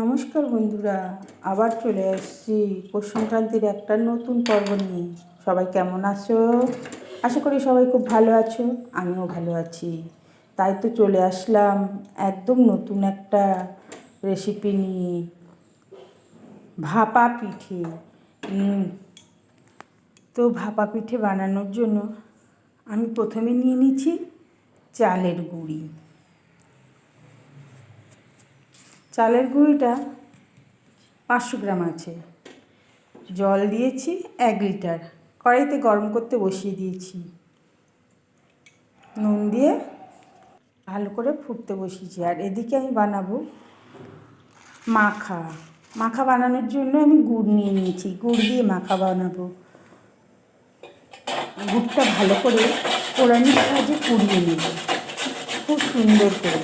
নমস্কার বন্ধুরা, আবার চলে এসেছি পৌষ সংক্রান্তির একটা নতুন পর্ব নিয়ে। সবাই কেমন আছো? আশা করি সবাই খুব ভালো আছো, আমিও ভালো আছি। তাই তো চলে আসলাম একদম নতুন একটা রেসিপি নিয়ে। ভাপা পিঠে। তো ভাপা পিঠে বানানোর জন্য আমি প্রথমে নিয়ে নিচ্ছি চালের গুঁড়ি। চালের গুঁড়িটা পাঁচশো গ্রাম আছে। জল দিয়েছি এক লিটার। কড়াইতে গরম করতে বসিয়ে দিয়েছি। নুন দিয়ে ভালো করে ফুটতে বসিয়েছি। আর এদিকে আমি বানাবো মাখা। মাখা বানানোর জন্য আমি গুড় নিয়ে নিয়েছি। গুড় দিয়ে মাখা বানাবো। গুড়টা ভালো করে কোরআনির সাহায্যে কুড়িয়ে নেব। খুব সুন্দর করে।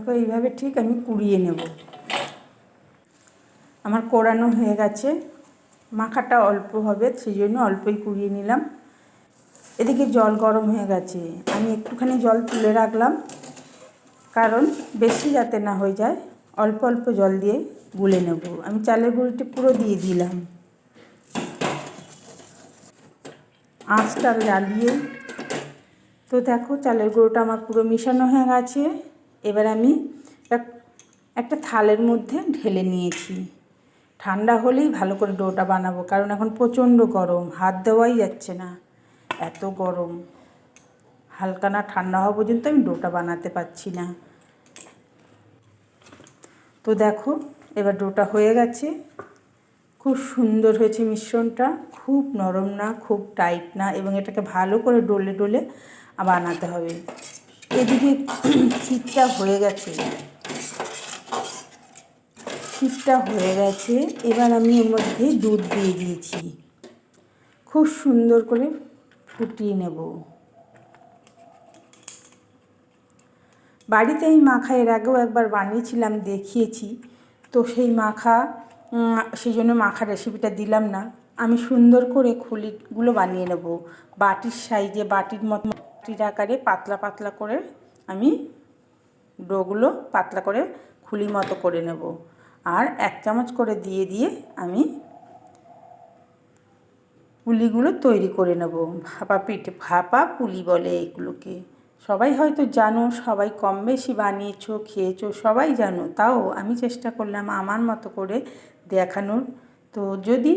দেখো, এইভাবে ঠিক আমি কুড়িয়ে নেব। আমার কোড়ানো হয়ে গেছে। মাখাটা অল্প হবে, সেই জন্য অল্পই কুড়িয়ে নিলাম। এদিকে জল গরম হয়ে গেছে। আমি একটুখানি জল তুলে রাখলাম, কারণ বেশি যাতে না হয়ে যায়, অল্প অল্প জল দিয়ে গুলে নেব। আমি চালের গুঁড়িটি পুরো দিয়ে দিলাম। আঁচটা জ্বালিয়ে তো দেখো, চালের গুঁড়োটা আমার পুরো মিশানো হয়ে গেছে। এবার আমি এক- একটা থালের মধ্যে ঢেলে নিয়েছি। ঠান্ডা হলেই ভালো করে ডোটা বানাবো, কারণ এখন প্রচণ্ড গরম, হাত দেওয়াই যাচ্ছে না। এত গরম। হালকা না ঠান্ডা হওয়া পর্যন্ত আমি ডোটা বানাতে পারছি না। তো দেখো, এবার ডোটা হয়ে গেছে। খুব সুন্দর হয়েছে মিশ্রণটা, খুব নরম না, খুব টাইট না, এবং এটাকে ভালো করে ডলে ডলে বানাতে হবে। এদিকে ক্ষীরটা হয়ে গেছে। ক্ষীরটা হয়ে গেছে। এবার আমি এর মধ্যে দুধ দিয়ে দিয়েছি। খুব সুন্দর করে ফুটিয়ে নেব। বাড়িতে আমি মাখা এর আগেও একবার বানিয়েছিলাম, দেখিয়েছি। তো সেই মাখা সেই জন্য মাখা রেসিপিটা দিলাম না। আমি সুন্দর করে খুলিগুলো বানিয়ে নেব। বাটির সাইজে, বাটির মতো বাটির আকারে পাতলা পাতলা করে আমি ডোগুলো পাতলা করে খুলি মতো করে নেব। আর এক চামচ করে দিয়ে দিয়ে আমি পুলিগুলো তৈরি করে নেব। ভাপা পিঠে, ভাপা পুলি বলে এগুলোকে। সবাই হয়তো জানো, সবাই কম বেশি বানিয়েছো, খেয়েছো, সবাই জানো, তাও আমি চেষ্টা করলাম আমার মতো করে দেখানোর। তো যদি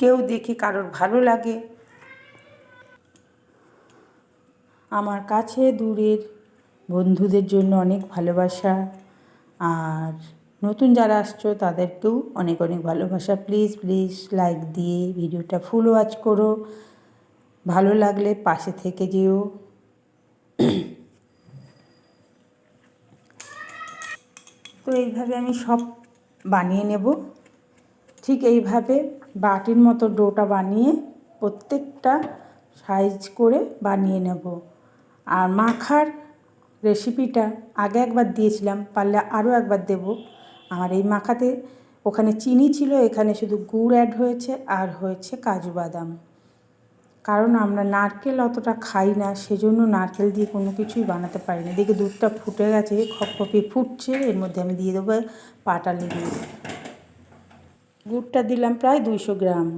কেউ দেখে কারোর ভালো লাগে আমার কাছে দূরের বন্ধুদের জন্য অনেক ভালোবাসা। আর নতুন যারা আসছো, তাদেরকেও অনেক অনেক ভালোবাসা। প্লিজ প্লিজ লাইক দিয়ে ভিডিওটা ফুল ওয়াচ করো। ভালো লাগলে পাশে থেকে যেও। তো এইভাবে আমি সব বানিয়ে নেব। ঠিক এইভাবে বাটির মতো ডোটা বানিয়ে প্রত্যেকটা সাইজ করে বানিয়ে নেব। আর মাখার রেসিপিটা আগে একবার দিয়েছিলাম, পারলে আরও একবার দেব। আমার এই মাখাতে ওখানে চিনি ছিল, এখানে শুধু গুড় অ্যাড হয়েছে আর হয়েছে কাজু বাদাম। কারণ আমরা নারকেল অতটা খাই না, সেজন্য নারকেল দিয়ে কোনো কিছুই বানাতে পারি না দেখে দুধটা ফুটে গেছে, খপখপে ফুটছে, এর মধ্যে আমি দিয়ে দেবো পাটালি গুড় গুড়টা দিলাম প্রায় দুইশো গ্রাম।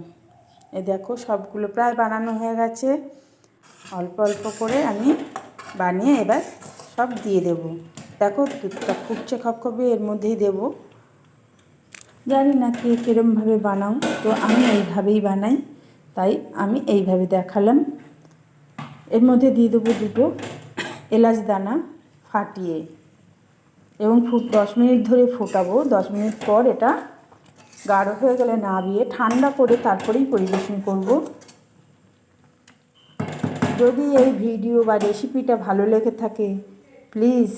এ দেখো সবগুলো প্রায় বানানো হয়ে গেছে। অল্প অল্প করে আমি বানিয়ে এবার সব দিয়ে দেব। দেখো দুধটা ফুটছে খপখপে এর মধ্যেই দেব। জানি না কে কীরমভাবে বানাও, তো আমি এইভাবেই বানাই, তাই আমি এইভাবে দেখালাম। এর মধ্যে দিয়ে দেবো দুটো এলাচ দানা ফাটিয়ে এবং ফুট, দশ মিনিট ধরে ফোটাবো। দশ মিনিট পর এটা গাঢ় হয়ে গেলে নাবিয়ে ঠান্ডা করে তারপরেই পরিবেশন করব। যদি এই ভিডিও বা রেসিপিটা ভালো লেগে থাকে, প্লিজ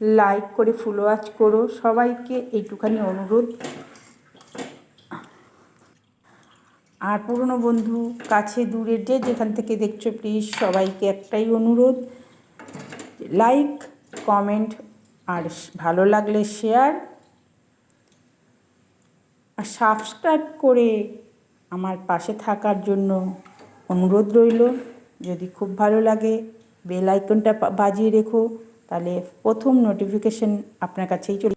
লাইক করে ফুল ওয়াচ করো। সবাইকে এইটুখানি অনুরোধ। আর পুরনো বন্ধু, কাছে, দূরে, যে যেখান থেকে দেখছ, প্লিজ সবাইকে একটাই অনুরোধ। লাইক, কমেন্ট আর ভালো লাগলে শেয়ার। আর সাবস্ক্রাইব করে আমার পাশে থাকার জন্য অনুরোধ রইল। যদি খুব ভালো লাগে বেল আইকনটা বাজিয়ে রেখো তাহলে প্রথম নোটিফিকেশন আপনার কাছেই চলে